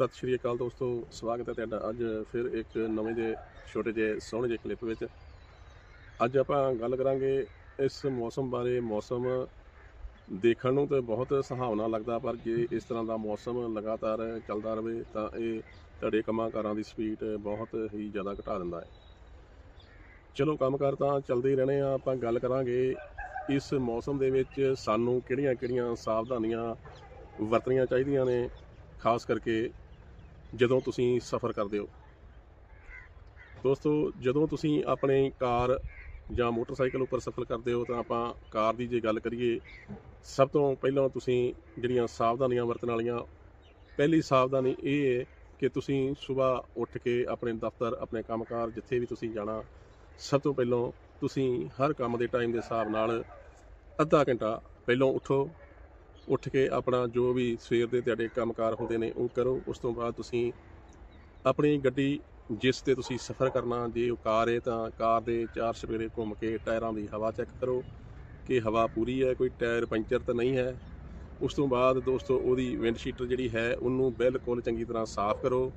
ਸਤਿ ਸ਼੍ਰੀ ਅਕਾਲ ਦੋਸਤੋ, ਸਵਾਗਤ ਹੈ ਤੁਹਾਡਾ ਅੱਜ ਫਿਰ ਇੱਕ ਨਵੇਂ ਜਿਹੇ ਛੋਟੇ ਜਿਹੇ, ਸੋਹਣੇ ਜਿਹੇ ਕਲਿੱਪ ਵਿੱਚ। ਅੱਜ ਆਪਾਂ ਗੱਲ ਕਰਾਂਗੇ ਇਸ ਮੌਸਮ ਬਾਰੇ, ਮੌਸਮ ਦੇਖਣ ਨੂੰ ਤਾਂ ਬਹੁਤ ਸੁਹਾਵਣਾ ਲੱਗਦਾ, ਪਰ ਜੇ ਇਸ ਤਰ੍ਹਾਂ ਦਾ ਮੌਸਮ ਲਗਾਤਾਰ ਚੱਲਦਾ ਰਹੇ ਤਾਂ ਇਹ ਤੁਹਾਡੇ ਕੰਮਾਂ ਕਾਰਾਂ ਦੀ ਸਪੀਡ ਬਹੁਤ ਹੀ ਜ਼ਿਆਦਾ ਘਟਾ ਦਿੰਦਾ ਹੈ। ਚਲੋ, ਕੰਮਕਾਰ ਤਾਂ ਚੱਲਦੇ ਹੀ ਰਹਿਣੇ ਆ, ਆਪਾਂ ਗੱਲ ਕਰਾਂਗੇ ਇਸ ਮੌਸਮ ਦੇ ਵਿੱਚ ਸਾਨੂੰ ਕਿਹੜੀਆਂ-ਕਿਹੜੀਆਂ ਸਾਵਧਾਨੀਆਂ ਵਰਤਣੀਆਂ ਚਾਹੀਦੀਆਂ ਨੇ, ਖਾਸ ਕਰਕੇ ਜਦੋਂ ਤੁਸੀਂ ਸਫ਼ਰ ਕਰਦੇ ਹੋ? ਦੋਸਤੋ, ਜਦੋਂ ਤੁਸੀਂ ਆਪਣੇ ਕਾਰ ਜਾਂ ਮੋਟਰਸਾਈਕਲ ਉੱਪਰ ਸਫ਼ਰ ਕਰਦੇ ਹੋ ਤਾਂ ਆਪਾਂ ਕਾਰ ਦੀ ਜੇ ਗੱਲ ਕਰੀਏ, ਸਭ ਤੋਂ ਪਹਿਲਾਂ ਤੁਸੀਂ ਜਿਹੜੀਆਂ ਸਾਵਧਾਨੀਆਂ ਵਰਤਣ ਵਾਲੀਆਂ, ਪਹਿਲੀ ਸਾਵਧਾਨੀ ਇਹ ਹੈ ਕਿ ਤੁਸੀਂ ਸਵੇਰ ਉੱਠ ਕੇ ਆਪਣੇ ਦਫ਼ਤਰ, ਆਪਣੇ ਕੰਮਕਾਰ ਜਿੱਥੇ ਵੀ ਤੁਸੀਂ ਜਾਣਾ, ਸਭ ਤੋਂ ਪਹਿਲਾਂ ਤੁਸੀਂ ਹਰ ਕੰਮ ਦੇ ਟਾਈਮ ਦੇ ਹਿਸਾਬ ਨਾਲ ਅੱਧਾ ਘੰਟਾ ਪਹਿਲਾਂ ਉੱਠੋ ਉੱਠ ਕੇ ਆਪਣਾ ਜੋ ਵੀ ਸਵੇਰ ਦੇ ਤੁਹਾਡੇ ਕੰਮਕਾਰ ਹੁੰਦੇ ਨੇ ਉਹ ਕਰੋ। ਉਸ ਤੋਂ ਬਾਅਦ ਤੁਸੀਂ ਆਪਣੀ ਗੱਡੀ ਜਿਸ ਤੇ ਤੁਸੀਂ ਸਫ਼ਰ ਕਰਨਾ, ਜੇ ਉਹ ਕਾਰ ਹੈ ਤਾਂ ਕਾਰ ਦੇ ਚਾਰ ਸਵੇਰੇ ਘੁੰਮ ਕੇ ਟਾਇਰਾਂ ਦੀ ਹਵਾ ਚੈੱਕ ਕਰੋ ਕਿ ਹਵਾ ਪੂਰੀ ਹੈ, ਕੋਈ ਟਾਇਰ ਪੰਚਰ ਤਾਂ ਨਹੀਂ ਹੈ। ਉਸ ਤੋਂ ਬਾਅਦ ਦੋਸਤੋ ਉਹਦੀ ਵਿੰਡ ਸ਼ੀਟਰ ਜਿਹੜੀ ਹੈ, ਉਹਨੂੰ ਬਿਲਕੁਲ ਚੰਗੀ ਤਰ੍ਹਾਂ ਸਾਫ਼ ਕਰੋ।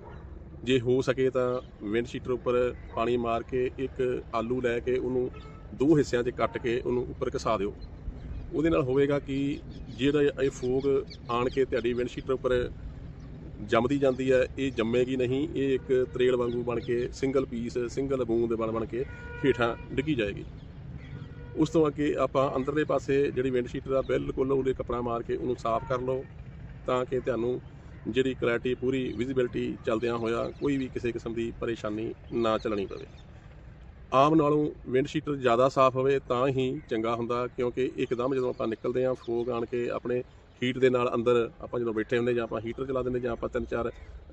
ਜੇ ਹੋ ਸਕੇ ਤਾਂ ਵਿੰਡ ਸ਼ੀਟਰ ਉੱਪਰ ਪਾਣੀ ਮਾਰ ਕੇ ਇੱਕ ਆਲੂ ਲੈ ਕੇ ਉਹਨੂੰ ਦੋ ਹਿੱਸਿਆਂ 'ਚ ਕੱਟ ਕੇ ਉਹਨੂੰ ਉੱਪਰ ਘਸਾ ਦਿਓ। ਉਹਦੇ ਨਾਲ ਹੋਵੇਗਾ ਕਿ ਜਿਹੜਾ ਇਹ ਫੋਗ ਆਣ ਕੇ ਤੁਹਾਡੀ ਵਿੰਡ ਉੱਪਰ ਜੰਮਦੀ ਜਾਂਦੀ ਹੈ, ਇਹ ਜੰਮੇਗੀ ਨਹੀਂ, ਇਹ ਇੱਕ ਤਰੇਲ ਵਾਂਗੂ ਬਣ ਕੇ ਸਿੰਗਲ ਪੀਸ ਸਿੰਗਲ ਬੂੰਦ ਬਣ ਬਣ ਕੇ ਹੇਠਾਂ ਡਿੱਗੀ ਜਾਏਗੀ। ਉਸ ਤੋਂ ਅੱਗੇ ਆਪਾਂ ਅੰਦਰਲੇ ਪਾਸੇ ਜਿਹੜੀ ਵਿੰਡ ਸ਼ੀਟਰ ਆ, ਬਿਲਕੁਲ ਉਹਦੇ ਕੱਪੜਾ ਮਾਰ ਕੇ ਉਹਨੂੰ ਸਾਫ਼ ਕਰ ਲਓ, ਤਾਂ ਕਿ ਤੁਹਾਨੂੰ ਜਿਹੜੀ ਕਲੈਰਿਟੀ ਪੂਰੀ ਵਿਜ਼ਿਬਿਲਟੀ ਚੱਲਦਿਆਂ ਹੋਇਆ ਕੋਈ ਵੀ ਕਿਸੇ ਕਿਸਮ ਦੀ ਪਰੇਸ਼ਾਨੀ ਨਾ ਚੱਲਣੀ ਪਵੇ। ਆਮ ਨਾਲੋਂ ਵਿੰਡ ਸ਼ੀਟਰ ਜ਼ਿਆਦਾ ਸਾਫ਼ ਹੋਵੇ ਤਾਂ ਹੀ ਚੰਗਾ ਹੁੰਦਾ, ਕਿਉਂਕਿ ਇੱਕਦਮ ਜਦੋਂ ਆਪਾਂ ਨਿਕਲਦੇ ਆਂ ਫੋਗ ਆਣ ਕੇ ਆਪਣੇ ਹੀਟ ਦੇ ਨਾਲ ਅੰਦਰ ਆਪਾਂ ਜਦੋਂ ਬੈਠੇ ਹੁੰਦੇ ਜਾਂ ਆਪਾਂ ਹੀਟਰ ਚਲਾ ਦਿੰਦੇ ਜਾਂ ਆਪਾਂ ਤਿੰਨ ਚਾਰ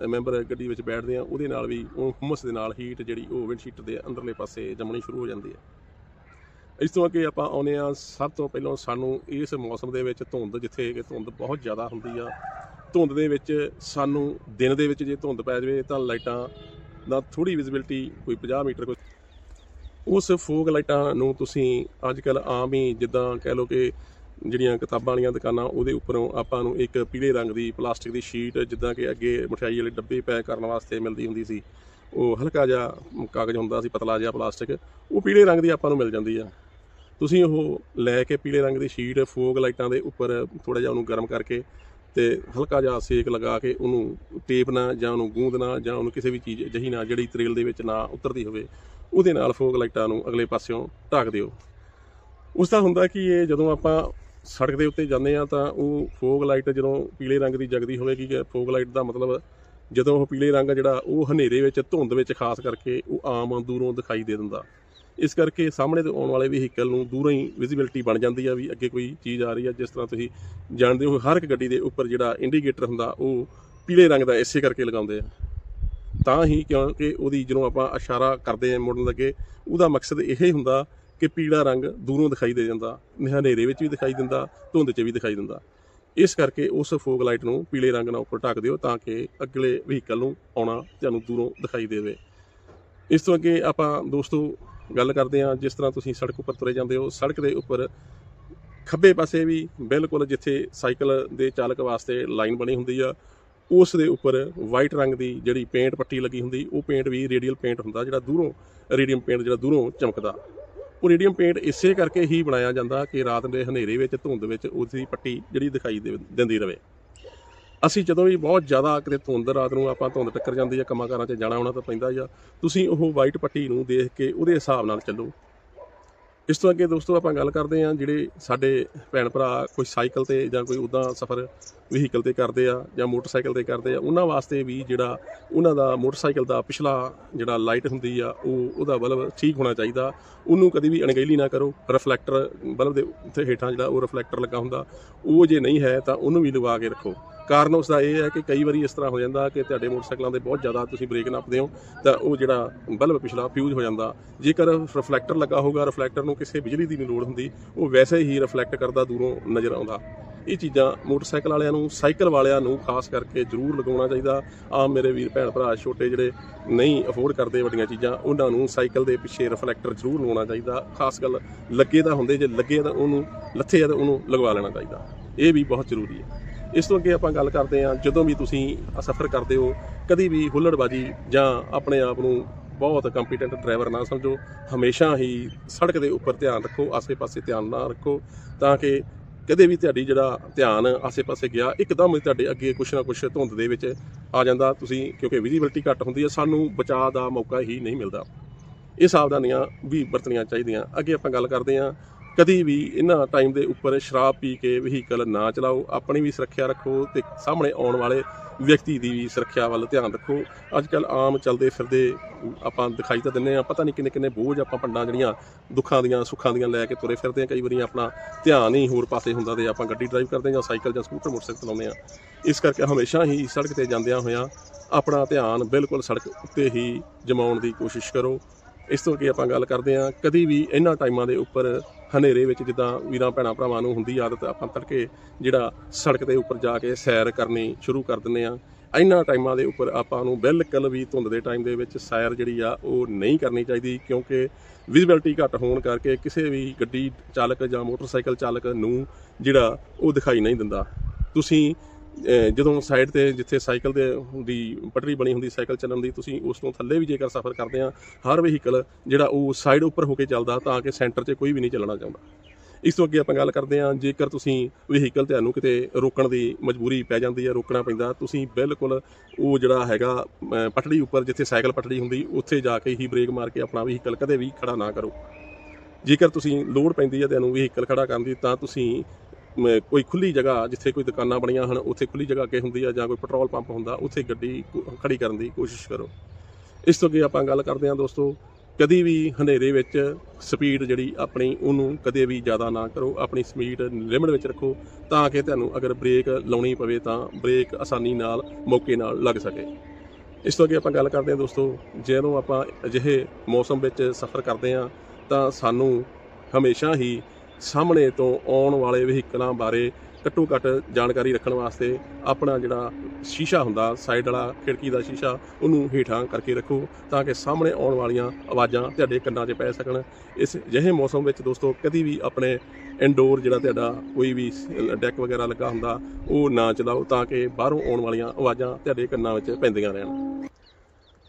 ਮੈਂਬਰ ਗੱਡੀ ਵਿੱਚ ਬੈਠਦੇ ਆ ਉਹਦੇ ਨਾਲ ਵੀ ਉਹ ਹੁਮਸ ਦੇ ਨਾਲ ਹੀਟ ਜਿਹੜੀ ਉਹ ਵਿੰਡ ਸ਼ੀਟਰ ਦੇ ਅੰਦਰਲੇ ਪਾਸੇ ਜੰਮਣੀ ਸ਼ੁਰੂ ਹੋ ਜਾਂਦੀ ਹੈ। ਇਸ ਤੋਂ ਅੱਗੇ ਆਪਾਂ ਆਉਨੇ ਆ ਸਭ ਤੋਂ ਪਹਿਲਾਂ ਸਾਨੂੰ ਇਸ ਮੌਸਮ ਦੇ ਵਿੱਚ ਧੁੰਦ, ਜਿੱਥੇ ਕਿ ਧੁੰਦ ਬਹੁਤ ਜ਼ਿਆਦਾ ਹੁੰਦੀ ਆ, ਧੁੰਦ ਦੇ ਵਿੱਚ ਸਾਨੂੰ ਦਿਨ ਦੇ ਵਿੱਚ ਜੇ ਧੁੰਦ ਪੈ ਜਾਵੇ ਤਾਂ ਲਾਈਟਾਂ ਦਾ ਥੋੜੀ ਵਿਜ਼ਿਬਿਲਟੀ ਕੋਈ 50 ਮੀਟਰ ਕੋਈ ਉਸ ਫੋਗ ਲਾਈਟਾਂ ਨੂੰ ਤੁਸੀਂ ਅੱਜ ਕੱਲ ਆਮ ਹੀ ਜਿੱਦਾਂ ਕਹਿ ਲਓ ਕਿ ਜਿਹੜੀਆਂ ਕਿਤਾਬਾਂ ਵਾਲੀਆਂ ਦੁਕਾਨਾਂ, ਉਹਦੇ ਉੱਪਰੋਂ ਆਪਾਂ ਨੂੰ ਇੱਕ ਪੀਲੇ ਰੰਗ ਦੀ ਪਲਾਸਟਿਕ ਦੀ ਸ਼ੀਟ ਜਿੱਦਾਂ ਕਿ ਅੱਗੇ ਮਠਿਆਈ ਵਾਲੇ ਡੱਬੇ ਪੈਕ ਕਰਨ ਵਾਸਤੇ ਮਿਲਦੀ ਹੁੰਦੀ ਸੀ, ਉਹ ਹਲਕਾ ਜਿਹਾ ਕਾਗਜ਼ ਹੁੰਦਾ ਸੀ, ਪਤਲਾ ਜਿਹਾ ਪਲਾਸਟਿਕ, ਉਹ ਪੀਲੇ ਰੰਗ ਦੀ ਆਪਾਂ ਨੂੰ ਮਿਲ ਜਾਂਦੀ ਆ। ਤੁਸੀਂ ਉਹ ਲੈ ਕੇ ਪੀਲੇ ਰੰਗ ਦੀ ਸ਼ੀਟ ਫੋਗ ਲਾਈਟਾਂ ਦੇ ਉੱਪਰ ਥੋੜਾ ਜਿਹਾ ਉਹਨੂੰ ਗਰਮ ਕਰਕੇ ਤੇ ਹਲਕਾ ਜਿਹਾ ਸੇਕ ਲਗਾ ਕੇ ਉਹਨੂੰ ਟੇਪ ਨਾਲ ਜਾਂ ਉਹਨੂੰ ਗੂੰਦ ਨਾਲ ਜਾਂ ਉਹਨੂੰ ਕਿਸੇ ਵੀ ਚੀਜ਼ ਅਜਿਹੀ ਨਾਲ ਜਿਹੜੀ ਤਰੇਲ ਦੇ ਵਿੱਚ ਨਾ ਉਤਰਦੀ ਹੋਵੇ ਉਹਦੇ ਨਾਲ ਫੋਗ ਲਾਈਟਾਂ ਨੂੰ ਅਗਲੇ ਪਾਸਿਓਂ ਢੱਕ ਦਿਓ। ਉਸ ਦਾ ਹੁੰਦਾ ਕਿ ਇਹ ਜਦੋਂ ਆਪਾਂ ਸੜਕ ਦੇ ਉੱਤੇ ਜਾਂਦੇ ਆ ਤਾਂ ਉਹ ਫੋਗ ਲਾਈਟ ਜਦੋਂ ਪੀਲੇ ਰੰਗ ਦੀ ਜਗਦੀ ਹੋਵੇਗੀ ਕਿ ਫੋਗ ਲਾਈਟ ਦਾ ਮਤਲਬ ਜਦੋਂ ਉਹ ਪੀਲੇ ਰੰਗ ਜਿਹੜਾ ਉਹ ਹਨੇਰੇ ਵਿੱਚ, ਧੁੰਦ ਵਿੱਚ ਖਾਸ ਕਰਕੇ ਉਹ ਆਮ ਦੂਰੋਂ ਦਿਖਾਈ ਦੇ ਦਿੰਦਾ। ਇਸ ਕਰਕੇ ਸਾਹਮਣੇ ਤੋਂ ਆਉਣ ਵਾਲੇ ਵਹੀਕਲ ਨੂੰ ਦੂਰੋਂ ਹੀ ਵਿਜ਼ਿਬਿਲਟੀ ਬਣ ਜਾਂਦੀ ਆ ਵੀ ਅੱਗੇ ਕੋਈ ਚੀਜ਼ ਆ ਰਹੀ ਆ, ਜਿਸ ਤਰ੍ਹਾਂ ਤੁਸੀਂ ਜਾਣਦੇ ਹੋ ਹਰ ਇੱਕ ਗੱਡੀ ਦੇ ਉੱਪਰ ਜਿਹੜਾ ਇੰਡੀਕੇਟਰ ਹੁੰਦਾ ਉਹ ਪੀਲੇ ਰੰਗ ਦਾ ਇਸੇ ਕਰਕੇ ਲਗਾਉਂਦੇ ਆ। ਤਾਂ ਹੀ ਕਿਉਂਕਿ ਉਹਦੀ ਜਦੋਂ ਆਪਾਂ ਇਸ਼ਾਰਾ ਕਰਦੇ ਆ ਮੁੜਨ ਲੱਗੇ, ਉਹਦਾ ਮਕਸਦ ਇਹ ਹੀ ਹੁੰਦਾ ਕਿ ਪੀਲਾ ਰੰਗ ਦੂਰੋਂ ਦਿਖਾਈ ਦੇ ਜਾਂਦਾ, ਹਨੇਰੇ ਵਿੱਚ ਵੀ ਦਿਖਾਈ ਦਿੰਦਾ, ਧੁੰਦ 'ਚ ਵੀ ਦਿਖਾਈ ਦਿੰਦਾ। ਇਸ ਕਰਕੇ ਉਸ ਫੋਗ ਲਾਈਟ ਨੂੰ ਪੀਲੇ ਰੰਗ ਨਾਲ ਉੱਪਰ ਢੱਕ ਦਿਓ ਤਾਂ ਕਿ ਅਗਲੇ ਵਹੀਕਲ ਨੂੰ ਆਉਣਾ ਤੁਹਾਨੂੰ ਦੂਰੋਂ ਦਿਖਾਈ ਦੇਵੇ। ਇਸ ਤੋਂ ਅੱਗੇ ਆਪਾਂ ਦੋਸਤੋ ਗੱਲ ਕਰਦੇ ਹਾਂ, ਜਿਸ ਤਰ੍ਹਾਂ ਤੁਸੀਂ ਸੜਕ ਉੱਪਰ ਤੁਰੇ ਜਾਂਦੇ ਹੋ, ਸੜਕ ਦੇ ਉੱਪਰ ਖੱਬੇ ਪਾਸੇ ਵੀ ਬਿਲਕੁਲ ਜਿੱਥੇ ਸਾਈਕਲ ਦੇ ਚਾਲਕ ਵਾਸਤੇ ਲਾਈਨ ਬਣੀ ਹੁੰਦੀ ਆ ਉਸ ਦੇ ਉੱਪਰ ਵਾਈਟ ਰੰਗ ਦੀ ਜਿਹੜੀ ਪੇਂਟ ਪੱਟੀ ਲੱਗੀ ਹੁੰਦੀ, ਉਹ ਪੇਂਟ ਵੀ ਰੇਡੀਅਲ ਪੇਂਟ ਹੁੰਦਾ, ਜਿਹੜਾ ਦੂਰੋਂ ਰੇਡੀਅਮ ਪੇਂਟ ਜਿਹੜਾ ਦੂਰੋਂ ਚਮਕਦਾ। ਉਹ ਰੇਡੀਅਮ ਪੇਂਟ ਇਸੇ ਕਰਕੇ ਹੀ ਬਣਾਇਆ ਜਾਂਦਾ ਕਿ ਰਾਤ ਦੇ ਹਨੇਰੇ ਵਿੱਚ, ਧੁੰਦ ਵਿੱਚ ਉਸਦੀ ਪੱਟੀ ਜਿਹੜੀ ਦਿਖਾਈ ਦੇ- ਦਿੰਦੀ ਰਵੇ। ਅਸੀਂ ਜਦੋਂ ਵੀ ਬਹੁਤ ਜ਼ਿਆਦਾ ਕਿਤੇ ਧੁੰਦ, ਰਾਤ ਨੂੰ ਆਪਾਂ ਧੁੰਦ ਟੱਕਰ ਜਾਂਦੀ ਆ, ਕੰਮਾਂ ਕਾਰਾਂ 'ਚ ਜਾਣਾ ਆਉਣਾ ਤਾਂ ਪੈਂਦਾ ਹੀ ਆ, ਤੁਸੀਂ ਉਹ ਵਾਈਟ ਪੱਟੀ ਨੂੰ ਦੇਖ ਕੇ ਉਹਦੇ ਹਿਸਾਬ ਨਾਲ ਚੱਲੋ। ਇਸ ਤੋਂ ਅੱਗੇ ਦੋਸਤੋ ਆਪਾਂ ਗੱਲ ਕਰਦੇ ਹਾਂ, ਜਿਹੜੇ ਸਾਡੇ ਭੈਣ ਭਰਾ ਕੋਈ ਸਾਈਕਲ ਤੇ ਜਾਂ ਕੋਈ ਉਦਾਂ ਸਫ਼ਰ ਵਹੀਕਲ ਤੇ ਕਰਦੇ ਆ ਜਾਂ ਮੋਟਰਸਾਈਕਲ ਤੇ ਕਰਦੇ ਆ, ਉਹਨਾਂ ਵਾਸਤੇ ਵੀ ਜਿਹੜਾ ਉਹਨਾਂ ਦਾ ਮੋਟਰਸਾਈਕਲ ਦਾ ਪਿਛਲਾ ਜਿਹੜਾ ਲਾਈਟ ਹੁੰਦੀ ਆ, ਉਹ ਉਹਦਾ ਬਲਬ ਠੀਕ ਹੋਣਾ ਚਾਹੀਦਾ। ਉਹਨੂੰ ਕਦੀ ਵੀ ਅਣਗਹਿਲੀ ਨਾ ਕਰੋ। ਰਿਫਲੈਕਟਰ ਬਲਬ ਦੇ ਉੱਤੇ ਹੇਠਾਂ ਜਿਹੜਾ ਉਹ ਰਿਫਲੈਕਟਰ ਲੱਗਾ ਹੁੰਦਾ, ਉਹ ਜੇ ਨਹੀਂ ਹੈ ਤਾਂ ਉਹਨੂੰ ਵੀ ਲਵਾ ਕੇ ਰੱਖੋ। ਕਾਰਨ ਉਸ ਦਾ ਇਹ ਹੈ ਕਿ ਕਈ ਵਾਰੀ ਇਸ ਤਰ੍ਹਾਂ ਹੋ ਜਾਂਦਾ ਕਿ ਤੁਹਾਡੇ ਮੋਟਰਸਾਈਕਲਾਂ ਦੇ ਬਹੁਤ ਜ਼ਿਆਦਾ ਤੁਸੀਂ ਬ੍ਰੇਕ ਨੱਪਦੇ ਹੋ, ਤਾਂ ਉਹ ਜਿਹੜਾ ਬਲਬ ਪਿਛਲਾ ਫਿਊਜ਼ ਹੋ ਜਾਂਦਾ। ਜੇਕਰ ਰਿਫਲੈਕਟਰ ਲੱਗਾ ਹੋਊਗਾ, ਰਿਫਲੈਕਟਰ ਨੂੰ ਕਿਸੇ ਬਿਜਲੀ ਦੀ ਨਹੀਂ ਲੋੜ ਹੁੰਦੀ, ਉਹ ਵੈਸੇ ਹੀ ਰਿਫਲੈਕਟ ਕਰਦਾ ਦੂਰੋਂ ਨਜ਼ਰ ਆਉਂਦਾ। ਇਹ ਚੀਜ਼ਾਂ ਮੋਟਰਸਾਈਕਲ ਵਾਲਿਆਂ ਨੂੰ, ਸਾਈਕਲ ਵਾਲਿਆਂ ਨੂੰ ਖਾਸ ਕਰਕੇ ਜ਼ਰੂਰ ਲਗਾਉਣਾ ਚਾਹੀਦਾ। ਆਮ ਮੇਰੇ ਵੀਰ ਭੈਣ ਭਰਾ ਛੋਟੇ ਜਿਹੜੇ ਨਹੀਂ ਅਫੋਰਡ ਕਰਦੇ ਵੱਡੀਆਂ ਚੀਜ਼ਾਂ, ਉਹਨਾਂ ਨੂੰ ਸਾਈਕਲ ਦੇ ਪਿੱਛੇ ਰਿਫਲੈਕਟਰ ਜ਼ਰੂਰ ਲਗਾਉਣਾ ਚਾਹੀਦਾ। ਖਾਸ ਗੱਲ ਲੱਗੇ ਤਾਂ ਹੁੰਦੇ, ਜੇ ਲੱਗੇ ਤਾਂ ਉਹਨੂੰ ਲੱਥੇ ਆ ਤਾਂ ਉਹਨੂੰ ਲਗਵਾ ਲੈਣਾ ਚਾਹੀਦਾ। ਇਹ ਵੀ ਬਹੁਤ ਜ਼ਰੂਰੀ ਹੈ। ਇਸ ਤੋਂ ਅੱਗੇ ਆਪਾਂ ਗੱਲ ਕਰਦੇ ਹਾਂ, ਜਦੋਂ ਵੀ ਤੁਸੀਂ ਸਫ਼ਰ ਕਰਦੇ ਹੋ, ਕਦੀ ਵੀ ਹੁੱਲੜਬਾਜੀ ਜਾਂ ਆਪਣੇ ਆਪ ਨੂੰ ਬਹੁਤ ਕੰਪੀਟੈਂਟ ਡਰਾਈਵਰ ਨਾ ਸਮਝੋ, ਹਮੇਸ਼ਾ ਹੀ ਸੜਕ ਦੇ ਉੱਪਰ ਧਿਆਨ ਰੱਖੋ, ਆਸੇ-ਪਾਸੇ ਧਿਆਨ ਨਾ ਰੱਖੋ, ਤਾਂ ਕਿ ਕਦੇ ਵੀ ਤੁਹਾਡੀ ਜਿਹੜਾ ਧਿਆਨ ਆਸੇ-ਪਾਸੇ ਗਿਆ, ਇੱਕਦਮ ਹੀ ਤੁਹਾਡੇ ਅੱਗੇ ਕੁਛ ਨਾ ਕੁਛ ਧੁੰਦ ਦੇ ਵਿੱਚ ਆ ਜਾਂਦਾ। ਤੁਸੀਂ, ਕਿਉਂਕਿ ਵਿਜ਼ਿਬਿਲਟੀ ਘੱਟ ਹੁੰਦੀ ਹੈ, ਸਾਨੂੰ ਬਚਾਅ ਦਾ ਮੌਕਾ ਹੀ ਨਹੀਂ ਮਿਲਦਾ। ਇਹ ਸਾਵਧਾਨੀਆਂ ਵੀ ਵਰਤਣੀਆਂ ਚਾਹੀਦੀਆਂ। ਅੱਗੇ ਆਪਾਂ ਗੱਲ ਕਰਦੇ ਹਾਂ, ਕਦੀ ਵੀ ਇਹਨਾਂ ਟਾਈਮ ਦੇ ਉੱਪਰ ਸ਼ਰਾਬ ਪੀ ਕੇ ਵਹੀਕਲ ਨਾ ਚਲਾਓ, ਆਪਣੀ ਵੀ ਸੁਰੱਖਿਆ ਰੱਖੋ ਤੇ ਸਾਹਮਣੇ ਆਉਣ ਵਾਲੇ ਵਿਅਕਤੀ ਦੀ ਵੀ ਸੁਰੱਖਿਆ ਵੱਲ ਧਿਆਨ ਰੱਖੋ। ਅੱਜ ਕੱਲ ਆਮ ਚੱਲਦੇ ਫਿਰਦੇ ਆਪਾਂ ਦਿਖਾਈ ਤਾਂ ਦਿੰਨੇ ਆ ਪਤਾ ਨਹੀਂ ਕਿੰਨੇ ਕਿੰਨੇ ਬੋਝ ਆਪਾਂ ਪੰਡਾਂ ਜਿਹੜੀਆਂ ਦੁੱਖਾਂ ਦੀਆਂ, ਸੁੱਖਾਂ ਦੀਆਂ ਲੈ ਕੇ ਤੁਰੇ ਫਿਰਦੇ ਆ ਕਈ ਵਾਰੀ ਆਪਣਾ ਧਿਆਨ ਹੀ ਹੋਰ ਪਾਸੇ ਹੁੰਦਾ ਤੇ ਆਪਾਂ ਗੱਡੀ ਡਰਾਈਵ ਕਰਦੇ ਆ ਜਾਂ ਸਾਈਕਲ ਜਾਂ ਸਕੂਟਰ, ਮੋਟਰਸਾਈਕਲ ਚਲਾਉਂਦੇ ਆ ਇਸ ਕਰਕੇ ਹਮੇਸ਼ਾ ਹੀ ਸੜਕ ਤੇ ਜਾਂਦਿਆਂ ਹੋਇਆਂ ਆਪਣਾ ਧਿਆਨ ਬਿਲਕੁਲ ਸੜਕ ਉੱਤੇ ਹੀ ਜਮਾਉਣ ਦੀ ਕੋਸ਼ਿਸ਼ ਕਰੋ। ਇਸ ਤੋਂ ਅੱਗੇ ਆਪਾਂ ਗੱਲ ਕਰਦੇ ਹਾਂ, ਕਦੀ ਵੀ ਇਹਨਾਂ ਟਾਈਮਾਂ ਦੇ ਉੱਪਰ ਹਨੇਰੇ ਵਿੱਚ ਜਿੱਦਾਂ ਵੀਰਾਂ ਭੈਣਾਂ ਭਰਾਵਾਂ ਨੂੰ ਹੁੰਦੀ ਆਦਤ, ਆਪਾਂ ਤੜਕੇ ਜਿਹੜਾ ਸੜਕ ਦੇ ਉੱਪਰ ਜਾ ਕੇ ਸੈਰ ਕਰਨੀ ਸ਼ੁਰੂ ਕਰ ਦਿੰਦੇ ਆ ਇਹਨਾਂ ਟਾਈਮਾਂ ਦੇ ਉੱਪਰ ਆਪਾਂ ਨੂੰ ਬਿਲਕੁਲ ਵੀ ਧੁੰਦ ਦੇ ਟਾਈਮ ਦੇ ਵਿੱਚ ਸੈਰ ਜਿਹੜੀ ਆ, ਉਹ ਨਹੀਂ ਕਰਨੀ ਚਾਹੀਦੀ ਕਿਉਂਕਿ ਵਿਜ਼ਿਬਿਲਟੀ ਘੱਟ ਹੋਣ ਕਰਕੇ ਕਿਸੇ ਵੀ ਗੱਡੀ ਚਾਲਕ ਜਾਂ ਮੋਟਰਸਾਈਕਲ ਚਾਲਕ ਨੂੰ ਜਿਹੜਾ ਉਹ ਦਿਖਾਈ ਨਹੀਂ ਦਿੰਦਾ। ਤੁਸੀਂ ਜਦੋਂ ਸਾਈਡ ਤੇ ਜਿੱਥੇ ਸਾਈਕਲ ਦੇ ਹੁੰਦੀ ਪਟੜੀ ਬਣੀ ਹੁੰਦੀ ਸਾਈਕਲ ਚੱਲਣ ਦੀ, ਤੁਸੀਂ ਉਸ ਤੋਂ ਥੱਲੇ ਵੀ ਜੇਕਰ ਸਫ਼ਰ ਕਰਦੇ ਆ, ਹਰ ਵਹੀਕਲ ਜਿਹੜਾ ਉਹ ਸਾਈਡ ਉੱਪਰ ਹੋ ਕੇ ਚੱਲਦਾ ਤਾਂ ਕਿ ਸੈਂਟਰ 'ਚ ਕੋਈ ਵੀ ਨਹੀਂ ਚੱਲਣਾ ਚਾਹੁੰਦਾ। ਇਸ ਤੋਂ ਅੱਗੇ ਆਪਾਂ ਗੱਲ ਕਰਦੇ ਹਾਂ ਜੇਕਰ ਤੁਸੀਂ ਵਹੀਕਲ ਤੁਹਾਨੂੰ ਕਿਤੇ ਰੋਕਣ ਦੀ ਮਜਬੂਰੀ ਪੈ ਜਾਂਦੀ ਹੈ ਰੋਕਣਾ ਪੈਂਦਾ, ਤੁਸੀਂ ਬਿਲਕੁਲ ਉਹ ਜਿਹੜਾ ਹੈਗਾ ਪਟੜੀ ਉੱਪਰ ਜਿੱਥੇ ਸਾਈਕਲ ਪਟੜੀ ਹੁੰਦੀ, ਉੱਥੇ ਜਾ ਕੇ ਹੀ ਬ੍ਰੇਕ ਮਾਰ ਕੇ ਆਪਣਾ ਵਹੀਕਲ ਕਦੇ ਵੀ ਖੜਾ ਨਾ ਕਰੋ। ਜੇਕਰ ਤੁਸੀਂ ਲੋਡ ਪੈਂਦੀ ਹੈ ਤੁਹਾਨੂੰ ਵਹੀਕਲ ਖੜਾ ਕਰਨ ਦੀ, ਤਾਂ ਤੁਸੀਂ ਕੋਈ ਖੁੱਲੀ ਜਗ੍ਹਾ ਜਿੱਥੇ ਕੋਈ ਦੁਕਾਨਾਂ ਬਣੀਆਂ ਹਨ, ਉੱਥੇ ਖੁੱਲੀ ਜਗ੍ਹਾ ਅੱਗੇ ਹੁੰਦੀ ਆ ਜਾਂ ਕੋਈ ਪੈਟਰੋਲ ਪੰਪ ਹੁੰਦਾ, ਉੱਥੇ ਗੱਡੀ ਕੁ- ਖੜੀ ਕਰਨ ਦੀ ਕੋਸ਼ਿਸ਼ ਕਰੋ। ਇਸ ਤੋਂ ਅੱਗੇ ਆਪਾਂ ਗੱਲ ਕਰਦੇ ਹਾਂ ਦੋਸਤੋ, ਕਦੀ ਵੀ ਹਨੇਰੇ ਵਿੱਚ ਸਪੀਡ ਜਿਹੜੀ ਆਪਣੀ, ਉਹਨੂੰ ਕਦੇ ਵੀ ਜ਼ਿਆਦਾ ਨਾ ਕਰੋ। ਆਪਣੀ ਸਪੀਡ ਲਿਮਟ ਵਿੱਚ ਰੱਖੋ ਤਾਂ ਕਿ ਤੁਹਾਨੂੰ ਅਗਰ ਬ੍ਰੇਕ ਲਾਉਣੀ ਪਵੇ ਤਾਂ ਬ੍ਰੇਕ ਆਸਾਨੀ ਨਾਲ ਮੌਕੇ ਨਾਲ ਲੱਗ ਸਕੇ। ਇਸ ਤੋਂ ਅੱਗੇ ਆਪਾਂ ਗੱਲ ਕਰਦੇ ਹਾਂ ਦੋਸਤੋ, ਜਦੋਂ ਆਪਾਂ ਅਜਿਹੇ ਮੌਸਮ ਵਿੱਚ ਸਫ਼ਰ ਕਰਦੇ ਹਾਂ ਤਾਂ ਸਾਨੂੰ ਹਮੇਸ਼ਾ ਹੀ ਸਾਹਮਣੇ ਤੋਂ ਆਉਣ ਵਾਲੇ ਵਹੀਕਲਾਂ ਬਾਰੇ ਘੱਟੋ ਘੱਟ ਜਾਣਕਾਰੀ ਰੱਖਣ ਵਾਸਤੇ ਆਪਣਾ ਜਿਹੜਾ ਸ਼ੀਸ਼ਾ ਹੁੰਦਾ, ਸਾਈਡ ਵਾਲਾ ਖਿੜਕੀ ਦਾ ਸ਼ੀਸ਼ਾ, ਉਹਨੂੰ ਹੇਠਾਂ ਕਰਕੇ ਰੱਖੋ ਤਾਂ ਕਿ ਸਾਹਮਣੇ ਆਉਣ ਵਾਲੀਆਂ ਆਵਾਜ਼ਾਂ ਤੁਹਾਡੇ ਕੰਨਾਂ 'ਚ ਪੈ ਸਕਣ। ਇਸ ਜਿਹੇ ਮੌਸਮ ਵਿੱਚ ਦੋਸਤੋ, ਕਦੀ ਵੀ ਆਪਣੇ ਇਨਡੋਰ ਜਿਹੜਾ ਤੁਹਾਡਾ ਕੋਈ ਵੀ ਡੈਕ ਵਗੈਰਾ ਲੱਗਾ ਹੁੰਦਾ, ਉਹ ਨਾ ਚਲਾਓ ਤਾਂ ਕਿ ਬਾਹਰੋਂ ਆਉਣ ਵਾਲੀਆਂ ਆਵਾਜ਼ਾਂ ਤੁਹਾਡੇ ਕੰਨਾਂ ਵਿੱਚ ਪੈਂਦੀਆਂ ਰਹਿਣ।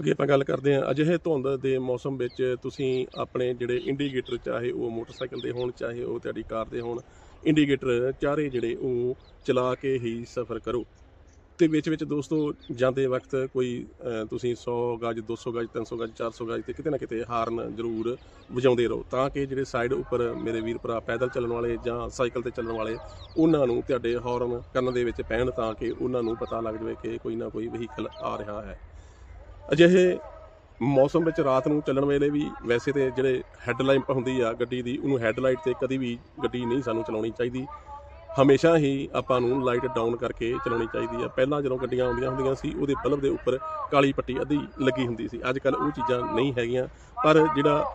ਅੱਗੇ ਆਪਾਂ ਗੱਲ ਕਰਦੇ ਹਾਂ, ਅਜਿਹੇ ਧੁੰਦ ਦੇ ਮੌਸਮ ਵਿੱਚ ਤੁਸੀਂ ਆਪਣੇ ਜਿਹੜੇ ਇੰਡੀਕੇਟਰ ਚਾਹੇ ਉਹ ਮੋਟਰਸਾਈਕਲ ਦੇ ਹੋਣ, ਚਾਹੇ ਉਹ ਤੁਹਾਡੀ ਕਾਰ ਦੇ ਹੋਣ ਇੰਡੀਕੇਟਰ ਚਾਰੇ ਜਿਹੜੇ ਉਹ ਚਲਾ ਕੇ ਹੀ ਸਫ਼ਰ ਕਰੋ। ਤੇ ਵਿੱਚ ਵਿੱਚ ਦੋਸਤੋ, ਜਾਂਦੇ ਵਕਤ ਕੋਈ ਤੁਸੀਂ 100 ਗਜ 200 ਗਜ 300 ਗਜ 400 ਗਜ ਤੇ ਕਿਤੇ ਨਾ ਕਿਤੇ ਹਾਰਨ ਜ਼ਰੂਰ ਵਜਾਉਂਦੇ ਰਹੋ ਤਾਂ ਕਿ ਜਿਹੜੇ ਸਾਈਡ ਉੱਪਰ ਮੇਰੇ ਵੀਰ ਭਰਾ ਪੈਦਲ ਚੱਲਣ ਵਾਲੇ ਜਾਂ ਸਾਈਕਲ ਤੇ ਚੱਲਣ ਵਾਲੇ, ਉਹਨਾਂ ਨੂੰ ਤੁਹਾਡੇ ਹਾਰਨ ਕਰਨ ਦੇ ਵਿੱਚ ਪੈਣ ਤਾਂ ਕਿ ਉਹਨਾਂ ਨੂੰ ਪਤਾ ਲੱਗ ਜਾਵੇ ਕਿ ਕੋਈ ਨਾ ਕੋਈ ਵਹੀਕਲ ਆ ਰਿਹਾ ਹੈ। ਅਜਿਹੇ ਮੌਸਮ ਵਿੱਚ ਰਾਤ ਨੂੰ ਚੱਲਣ ਵੇਲੇ ਵੀ ਵੈਸੇ ਤੇ ਜਿਹੜੇ ਹੈੱਡਲਾਈਟ ਹੁੰਦੀ ਆ ਗੱਡੀ ਦੀ, ਉਹਨੂੰ ਹੈੱਡਲਾਈਟ ਤੇ ਕਦੀ ਵੀ ਗੱਡੀ ਨਹੀਂ ਸਾਨੂੰ ਚਲਾਉਣੀ ਚਾਹੀਦੀ। ਹਮੇਸ਼ਾ ਹੀ ਆਪਾਂ ਨੂੰ ਲਾਈਟ ਡਾਊਨ ਕਰਕੇ ਚਲਾਉਣੀ ਚਾਹੀਦੀ ਆ। ਪਹਿਲਾਂ ਜਦੋਂ ਗੱਡੀਆਂ ਆਉਂਦੀਆਂ ਹੁੰਦੀਆਂ ਸੀ, ਉਹਦੇ ਬਲਬ ਦੇ ਉੱਪਰ ਕਾਲੀ ਪੱਟੀ ਅੱਧੀ ਲੱਗੀ ਹੁੰਦੀ ਸੀ। ਅੱਜ ਕੱਲ ਉਹ ਚੀਜ਼ਾਂ ਨਹੀਂ ਹੈਗੀਆਂ। ਪਰ ਜਿਹੜਾ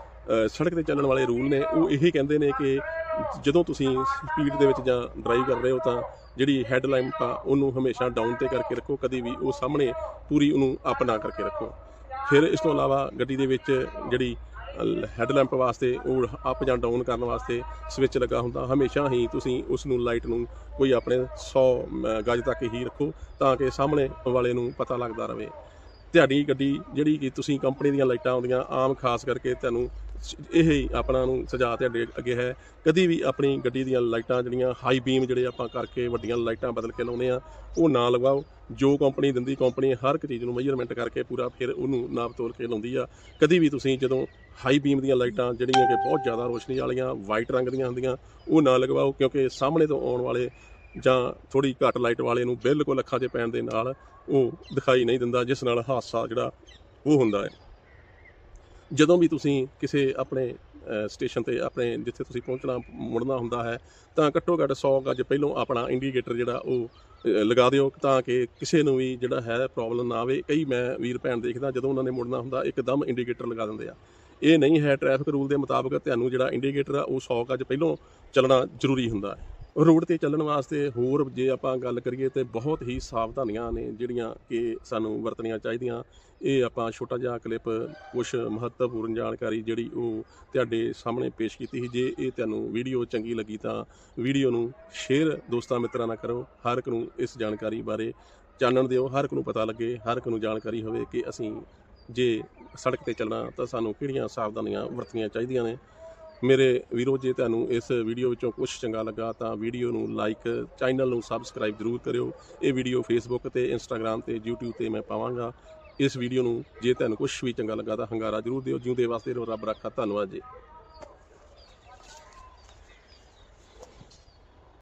ਸੜਕ ਤੇ ਚੱਲਣ ਵਾਲੇ ਰੂਲ ਨੇ, ਉਹ ਇਹੀ ਕਹਿੰਦੇ ਨੇ ਕਿ ਜਦੋਂ ਤੁਸੀਂ ਸਪੀਡ ਦੇ ਵਿੱਚ ਜਾਂ ਡਰਾਈਵ ਕਰ ਰਹੇ ਹੋ ਤਾਂ ਜਿਹੜੀ ਹੈੱਡਲਾਈਟ ਆ ਉਹਨੂੰ ਹਮੇਸ਼ਾ ਡਾਊਨ ਤੇ ਕਰਕੇ ਰੱਖੋ ਕਦੀ ਵੀ ਉਹ ਸਾਹਮਣੇ ਪੂਰੀ ਉਹਨੂੰ ਅਪ ਨਾ ਕਰਕੇ ਰੱਖੋ। ਫਿਰ ਇਸ ਤੋਂ ਇਲਾਵਾ ਗੱਡੀ ਦੇ ਵਿੱਚ ਜਿਹੜੀ ਹੈੱਡਲੈਂਪ ਵਾਸਤੇ ਉਹ ਅਪ ਜਾਂ ਡਾਊਨ ਕਰਨ ਵਾਸਤੇ ਸਵਿਚ ਲੱਗਾ ਹੁੰਦਾ। ਹਮੇਸ਼ਾ ਹੀ ਤੁਸੀਂ ਉਸ ਨੂੰ ਲਾਈਟ ਨੂੰ ਕੋਈ ਆਪਣੇ 100 ਅਮ, ਗਜ ਤੱਕ ਹੀ ਰੱਖੋ ਤਾਂ ਕਿ ਸਾਹਮਣੇ ਵਾਲੇ ਨੂੰ ਪਤਾ ਲੱਗਦਾ ਰਹੇ। ਤੁਹਾਡੀ ਗੱਡੀ ਜਿਹੜੀ ਕਿ ਤੁਸੀਂ ਕੰਪਨੀ ਦੀਆਂ ਲਾਈਟਾਂ ਆਉਂਦੀਆਂ ਆਮ ਖਾਸ ਕਰਕੇ ਤੁਹਾਨੂੰ ਇਹ ਹੀ ਆਪਣਾ ਨੂੰ ਸੁਝਾਅ ਤੁਹਾਡੇ ਅੱਗੇ ਹੈ। ਕਦੀ ਵੀ ਆਪਣੀ ਗੱਡੀ ਦੀਆਂ ਲਾਈਟਾਂ ਜਿਹੜੀਆਂ ਹਾਈ ਬੀਮ ਜਿਹੜੇ ਆਪਾਂ ਕਰਕੇ ਵੱਡੀਆਂ ਲਾਈਟਾਂ ਬਦਲ ਕੇ ਲਾਉਨੇ ਆ ਉਹ ਨਾ ਲਗਾਓ। ਜੋ ਕੰਪਨੀ ਦਿੰਦੀ ਕੰਪਨੀ ਹਰ ਇੱਕ ਚੀਜ਼ ਨੂੰ ਮੈਜ਼ਰਮੈਂਟ ਕਰਕੇ ਪੂਰਾ ਫਿਰ ਉਹਨੂੰ ਨਾਪ ਤੋਲ ਕੇ ਲਾਉਂਦੀ ਆ। ਕਦੀ ਵੀ ਤੁਸੀਂ ਜਦੋਂ ਹਾਈ ਬੀਮ ਦੀਆਂ ਲਾਈਟਾਂ ਜਿਹੜੀਆਂ ਕਿ ਬਹੁਤ ਜ਼ਿਆਦਾ ਰੋਸ਼ਨੀ ਵਾਲੀਆਂ ਵਾਈਟ ਰੰਗ ਦੀਆਂ ਹੁੰਦੀਆਂ, ਉਹ ਨਾ ਲਗਵਾਓ, ਕਿਉਂਕਿ ਸਾਹਮਣੇ ਤੋਂ ਆਉਣ ਵਾਲੇ ਜਾਂ ਥੋੜੀ ਘੱਟ ਲਾਈਟ ਵਾਲੇ ਨੂੰ ਬਿਲਕੁਲ ਅੱਖਾਂ 'ਚ ਪੈਣ ਦੇ ਨਾਲ ਉਹ ਦਿਖਾਈ ਨਹੀਂ ਦਿੰਦਾ, ਜਿਸ ਨਾਲ ਹਾਦਸਾ ਜਿਹੜਾ ਉਹ ਹੁੰਦਾ ਹੈ। ਜਦੋਂ ਵੀ ਤੁਸੀਂ ਕਿਸੇ ਆਪਣੇ ਸਟੇਸ਼ਨ ਤੇ ਆਪਣੇ ਜਿੱਥੇ ਤੁਸੀਂ ਪਹੁੰਚਣਾ, ਮੁੜਨਾ ਹੁੰਦਾ ਹੈ, ਤਾਂ ਘੱਟੋ ਘੱਟ 100 ਗਜ ਪਹਿਲਾਂ ਆਪਣਾ ਇੰਡੀਕੇਟਰ ਜਿਹੜਾ ਉਹ ਲਗਾ ਦਿਓ ਤਾਂ ਕਿ ਕਿਸੇ ਨੂੰ ਵੀ ਜਿਹੜਾ ਹੈ ਪ੍ਰੋਬਲਮ ਨਾ ਆਵੇ। ਕਈ ਮੈਂ ਵੀਰ ਭੈਣ ਦੇਖਦਾ ਜਦੋਂ ਉਹਨਾਂ ਨੇ ਮੁੜਨਾ ਹੁੰਦਾ, ਇੱਕਦਮ ਇੰਡੀਕੇਟਰ ਲਗਾ ਦਿੰਦੇ ਆ। ਇਹ ਨਹੀਂ ਹੈ ਟ੍ਰੈਫਿਕ ਰੂਲ ਦੇ ਮੁਤਾਬਕ ਤੁਹਾਨੂੰ ਜਿਹੜਾ ਇੰਡੀਕੇਟਰ ਆ, ਉਹ 100 ਗਜ ਪਹਿਲਾਂ ਚੱਲਣਾ ਜ਼ਰੂਰੀ ਹੁੰਦਾ ਹੈ। ਰੋਡ ਤੇ ਚੱਲਣ ਵਾਸਤੇ ਹੋਰ ਜੇ ਆਪਾਂ ਗੱਲ ਕਰੀਏ ਤੇ ਬਹੁਤ ਹੀ ਸਾਵਧਾਨੀਆਂ ਨੇ ਜਿਹੜੀਆਂ ਕਿ ਸਾਨੂੰ ਵਰਤਣੀਆਂ ਚਾਹੀਦੀਆਂ। ਇਹ ਆਪਾਂ ਛੋਟਾ ਜਿਹਾ ਕਲਿੱਪ ਕੁਝ ਮਹੱਤਵਪੂਰਨ ਜਾਣਕਾਰੀ ਜਿਹੜੀ ਉਹ ਤੁਹਾਡੇ ਸਾਹਮਣੇ ਪੇਸ਼ ਕੀਤੀ ਸੀ। ਜੇ ਇਹ ਤੁਹਾਨੂੰ ਵੀਡੀਓ ਚੰਗੀ ਲੱਗੀ ਤਾਂ ਵੀਡੀਓ ਨੂੰ ਸ਼ੇਅਰ ਦੋਸਤਾਂ ਮਿੱਤਰਾਂ ਨਾਲ ਕਰੋ। ਹਰ ਇੱਕ ਨੂੰ ਇਸ ਜਾਣਕਾਰੀ ਬਾਰੇ ਜਾਣਨ ਦਿਓ। ਹਰ ਇੱਕ ਨੂੰ ਪਤਾ ਲੱਗੇ, ਹਰ ਇੱਕ ਨੂੰ ਜਾਣਕਾਰੀ ਹੋਵੇ ਕਿ ਅਸੀਂ ਜੇ ਸੜਕ ਤੇ ਚੱਲਣਾ ਤਾਂ ਸਾਨੂੰ ਕਿਹੜੀਆਂ ਸਾਵਧਾਨੀਆਂ ਵਰਤਣੀਆਂ ਚਾਹੀਦੀਆਂ ਨੇ। ਮੇਰੇ ਵੀਰੋ, ਜੇ ਤੁਹਾਨੂੰ ਇਸ ਵੀਡੀਓ ਵਿੱਚੋਂ ਕੁਝ ਚੰਗਾ ਲੱਗਾ ਤਾਂ ਵੀਡੀਓ ਨੂੰ ਲਾਈਕ ਚੈਨਲ ਨੂੰ ਸਬਸਕ੍ਰਾਈਬ ਜ਼ਰੂਰ ਕਰਿਓ। ਇਹ ਵੀਡੀਓ ਫੇਸਬੁੱਕ ਤੇ ਇੰਸਟਾਗ੍ਰam ਤੇ, YouTube ਤੇ ਮੈਂ ਪਾਵਾਂਗਾ। ਇਸ ਵੀਡੀਓ ਨੂੰ ਜੇ ਤੁਹਾਨੂੰ ਕੁਝ ਵੀ ਚੰਗਾ ਲੱਗਾ ਤਾਂ ਹੰਗਾਰਾ ਜ਼ਰੂਰ ਦਿਓ। ਜਿਉਂਦੇ ਵਾਸਤੇ ਰੱਬ ਰੱਖਾ। ਧੰਨਵਾਦ ਜੀ।